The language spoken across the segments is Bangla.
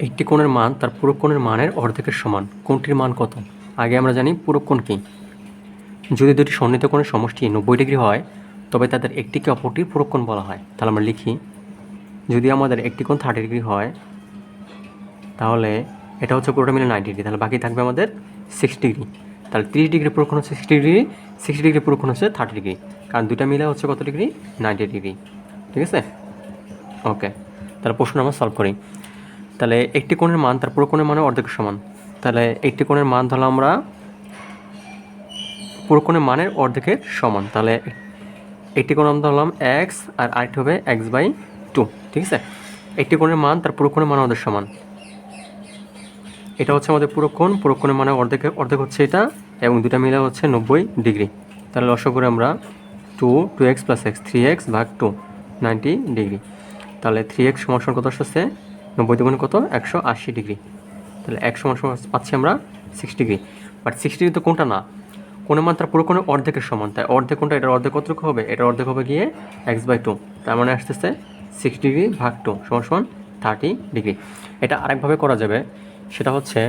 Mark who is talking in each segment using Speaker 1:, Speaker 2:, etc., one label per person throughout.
Speaker 1: একটি কোণের মান তার পুরো কোণের মানের অর্ধেকের সমান। কোণটির মান কত? আগে আমরা জানি পুরো কোণ কী। যদি দুটি সন্নিহিত কোণের সমষ্টি নব্বই ডিগ্রি হয়, তবে তাদের একটিকে অপরটির পুরো কোণ বলা হয়। তাহলে আমরা লিখি, যদি আমাদের একটি কোণ থার্টি ডিগ্রি হয়, তাহলে এটা হচ্ছে পুরোটা মিলে নাইনটি ডিগ্রি। তাহলে বাকি থাকবে আমাদের সিক্সটি ডিগ্রি। তাহলে তিরিশ ডিগ্রি পুরোক্ষণ হচ্ছে সিক্সটি ডিগ্রি সিক্সটি ডিগ্রি পুরোক্ষণ হচ্ছে থার্টি ডিগ্রি। কারণ দুটা মিলে হচ্ছে কত ডিগ্রি? Ninety degree. ঠিক আছে? ওকে তাহলে প্রশ্ন আমরা সলভ করি। তাহলে একটি কোণের মান, তার পুরো কোণের মানে অর্ধেক সমান। তাহলে একটি কোণের মান ধরলাম আমরা পুরো কোণের মানের অর্ধেকের সমান। তাহলে একটি কোণ আমরা ধরলাম এক্স আর আরেকটি হবে এক্স বাই টু ঠিক আছে? একটি কোণের মান, তার পুরো কোণের মান অর্ধেক সমান। এটা হচ্ছে আমাদের পুরো কোণ, পুরো কোণের মানে অর্ধেক অর্ধেক হচ্ছে এটা এবং দুটা মিলে হচ্ছে নব্বই ডিগ্রি। তাহলে লক্ষ্য করে আমরা two two x plus x three x ভাগ টু নাইনটি ডিগ্রি। তাহলে থ্রি এক্স সমান কত আসছে নব্বই দুগুণ কত? একশো আশি ডিগ্রি। তাহলে এক সমান সমান পাচ্ছি আমরা six degree but six degree তো কোনটা না? কোনো মান? তার পুরো কোনো অর্ধেকের সমান। তাই অর্ধেক কোনটা? এটার অর্ধেক কতটুকু হবে? এটার অর্ধেক হবে গিয়ে এক্স বাই টু তার মানে আসতেছে সিক্স ডিগ্রি ভাগ টু সমান সমান থার্টি ডিগ্রি এটা আরেকভাবে করা যাবে। সেটা হচ্ছে,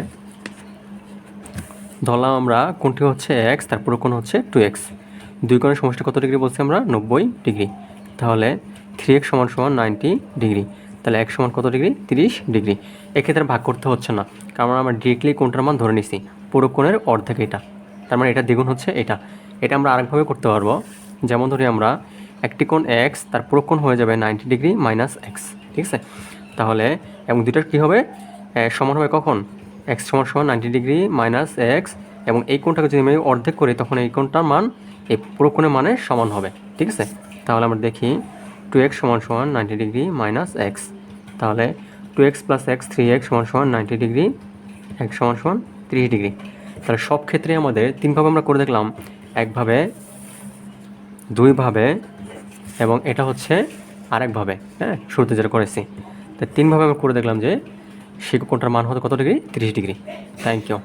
Speaker 1: ধরলাম আমরা কোনটি হচ্ছে এক্স তার পুরো কোণ হচ্ছে টু এক্স দুই কোণের সমষ্টি কত ডিগ্রি বলছি আমরা? নব্বই ডিগ্রি তাহলে থ্রি এক্স সমান সমান নাইনটি ডিগ্রি তাহলে এক সমান কত ডিগ্রি? তিরিশ ডিগ্রি। এক্ষেত্রে ভাগ করতে হচ্ছে না। কারণ আমরা ডিরেক্টলি কোনটার মান ধরে নিছি। পুরো কোণের অর্ধেক এটা। তার মানে এটা দ্বিগুণ হচ্ছে এটা। এটা আমরা আরেকভাবে করতে পারব। যেমন ধরি আমরা, একটি কোণ এক্স তার পুরো কোণ হয়ে যাবে নাইনটি ডিগ্রি মাইনাস এক্স ঠিক আছে? তাহলে, এবং দুটার কী হবে? সমান হবে কখন? এক্স সমান সমান নাইনটি ডিগ্রি মাইনাস এক্স এবং এই কোণটাকে যদি আমি অর্ধেক করি, তখন এই কোণটার মান, এই পুরো কোণের মানের সমান হবে। ঠিক আছে? তাহলে আমরা দেখি। টু এক্স সমান সমান নাইনটি ডিগ্রি মাইনাস এক্স তাহলে two x plus x three x সমান সমান নাইনটি ডিগ্রি এক্স সমান সমান ত্রিশ ডিগ্রি তাহলে সব ক্ষেত্রে আমাদের তিনভাবে আমরা করে দেখলাম একভাবে দুইভাবে এবং এটা হচ্ছে আরেকভাবে হ্যাঁ শুরুতে যেটা করেছি। তো তিনভাবে আমরা করে দেখলাম যে সে মান হতো কত ডিগ্রি তিরিশ ডিগ্রি থ্যাংক ইউ